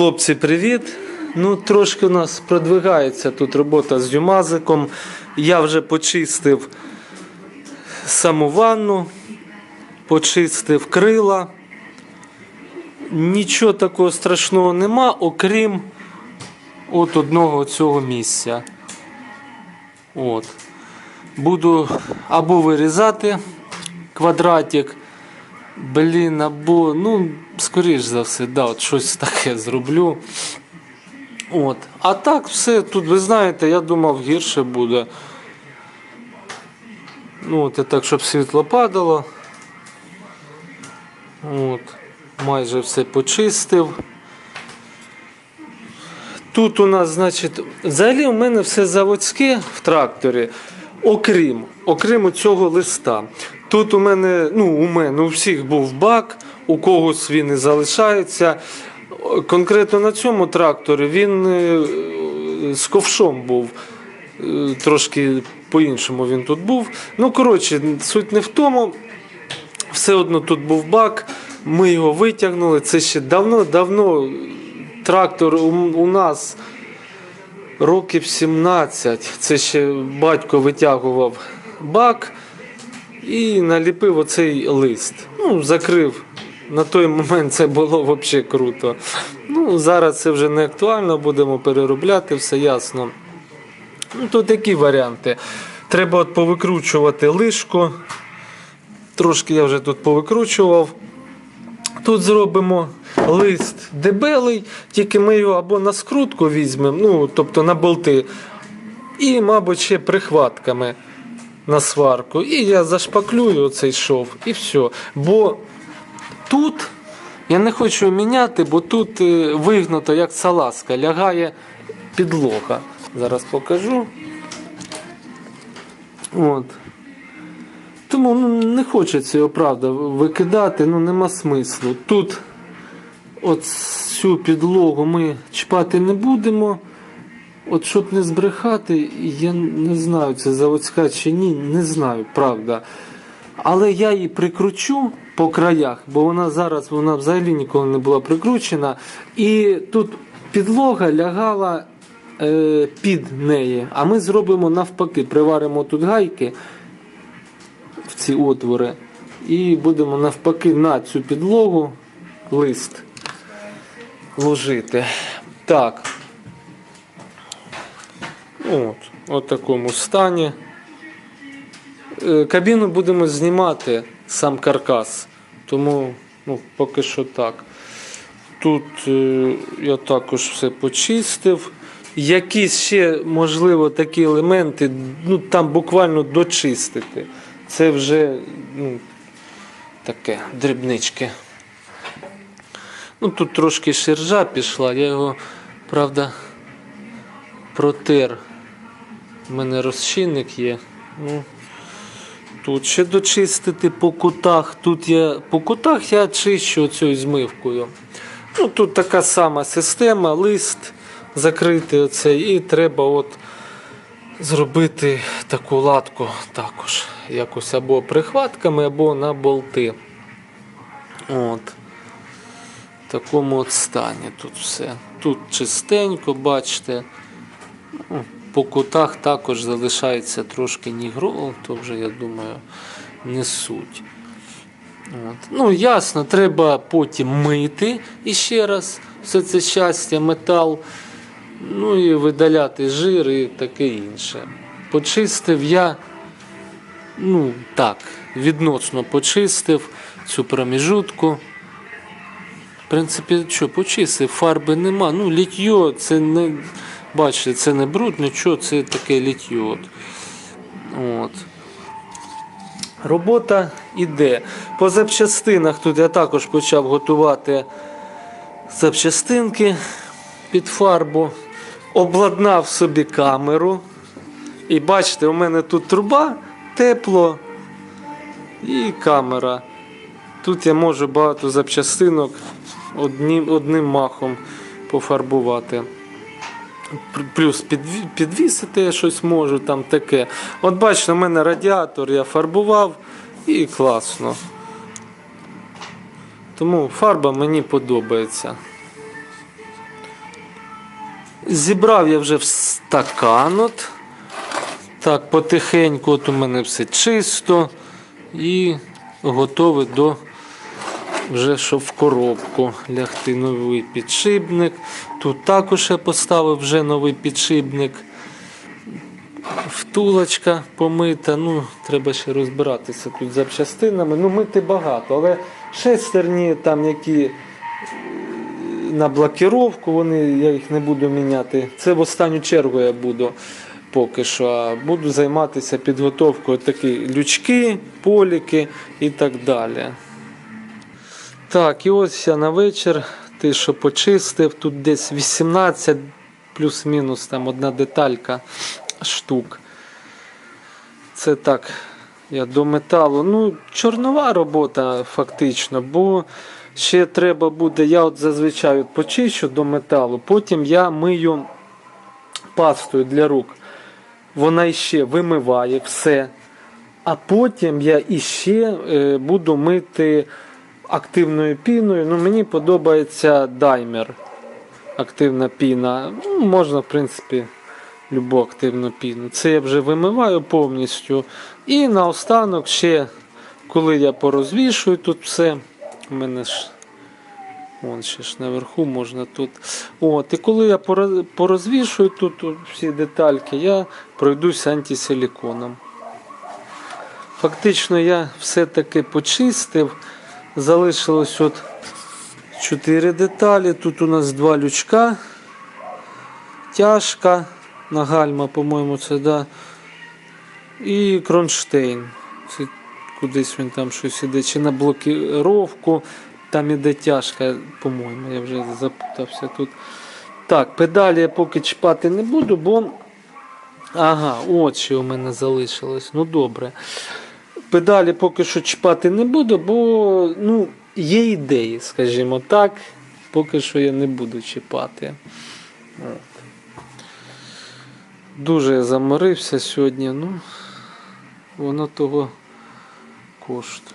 Хлопці, привіт! Ну, трошки у нас продвигається тут робота з юмазиком. Я вже почистив саму ванну, почистив крила. Нічого такого страшного нема, окрім от одного цього місця. От. Буду або вирізати квадратик, Блін, або, ну, скоріш за все, да, от щось таке зроблю. От. А так все тут, ви знаєте, я думав, гірше буде. Ну, от, так, щоб світло падало. От. Майже все почистив. Тут у нас, значить, взагалі у мене все заводське в тракторі, окрім, окрім цього листа. Тут у мене, ну, у мене у всіх був бак, у когось він і залишається. Конкретно на цьому тракторі він е, з ковшом був. Е, Трошки по-іншому він тут був. Ну, коротше, суть не в тому. Все одно тут був бак, ми його витягнули. Це ще давно-давно трактор у, нас років 17. Це ще батько витягував бак і наліпив оцей лист. Ну, закрив. На той момент це було взагалі круто. Ну, зараз це вже не актуально, будемо переробляти, все ясно. Ну, то такі варіанти. Треба от повикручувати лишку. Трошки я вже тут повикручував. Тут зробимо лист дебелий, тільки ми його або на скрутку візьмемо, ну, тобто на болти, і, мабуть, ще прихватками на сварку. І я зашпаклюю цей шов, і все. Бо тут я не хочу міняти, бо тут е, вигнуто, як салазка, лягає підлога. Зараз покажу. От. Тому ну, не хочеться його, правда, викидати, ну нема смислу. Тут от цю підлогу ми чіпати не будемо. От щоб не збрехати, я не знаю, це заводська чи ні, не знаю, правда. Але я її прикручу по краях, бо вона зараз вона взагалі ніколи не була прикручена. І тут підлога лягала е, під неї. А ми зробимо навпаки, приваримо тут гайки в ці отвори. І будемо навпаки на цю підлогу лист ложити. Так. От, от такому стані. Е, Кабіну будемо знімати сам каркас, тому ну, поки що так. Тут е, я також все почистив. Якісь ще, можливо, такі елементи, ну там буквально дочистити. Це вже ну, таке дрібнички. Ну, тут трошки ширжа пішла, я його, правда, протер. У мене розчинник є. Ну, тут ще дочистити по кутах. Тут я по кутах я чищу цією змивкою. Ну, тут така сама система, лист закритий оцей, і треба от зробити таку латку також. Якось або прихватками, або на болти. От. В такому от стані тут все. Тут чистенько, бачите. По кутах також залишається трошки нігро, то вже, я думаю, не суть. От. Ну, ясно, треба потім мити іще раз все це щастя, метал, ну і видаляти жир і таке інше. Почистив я, ну так, відносно почистив цю проміжутку. В принципі, що, почистив, фарби нема. Ну, літьо, це не. Бачите, це не бруд, нічого, це таке літьо. От. От. Робота йде. По запчастинах тут я також почав готувати запчастинки під фарбу. Обладнав собі камеру. І бачите, у мене тут труба, тепло і камера. Тут я можу багато запчастинок одним, одним махом пофарбувати. Плюс підвісити щось можу там таке. От бачите, у мене радіатор я фарбував і класно. Тому фарба мені подобається. Зібрав я вже в стакан. От. Так, потихеньку, от у мене все чисто і готове до вже щоб в коробку лягти новий підшипник. Тут також я поставив вже новий підшипник. Втулочка помита. Ну, треба ще розбиратися тут запчастинами. Ну, мити багато, але шестерні там, які е, на блокіровку, вони, я їх не буду міняти. Це в останню чергу я буду поки що. Буду займатися підготовкою такі лючки, поліки і так далі. Так, і ось я на вечір, ти що почистив, тут десь 18 плюс-мінус там одна деталька штук. Це так, я до металу. Ну, чорнова робота фактично, бо ще треба буде, я от зазвичай почищу до металу, потім я мию пастою для рук. Вона іще вимиває все. А потім я іще е, буду мити активною піною. Ну, мені подобається даймер. Активна піна. Ну, можна, в принципі, любу активну піну. Це я вже вимиваю повністю. І наостанок ще, коли я порозвішую тут все, у мене ж. Вон ще ж наверху можна тут. От, і коли я порозвішую тут всі детальки, я пройдусь антисиліконом. Фактично я все-таки почистив. Залишилось от 4 деталі. Тут у нас два лючка. Тяжка на гальма, по-моєму, це да. І кронштейн. Це кудись він там щось іде. Чи на блокировку. Там іде тяжка, по-моєму, я вже запутався тут. Так, педалі я поки чіпати не буду, бо. Ага, що у мене залишилось. Ну добре. Педалі поки що чіпати не буду, бо ну, є ідеї, скажімо так. Поки що я не буду чіпати. Дуже я заморився сьогодні, ну воно того коштує.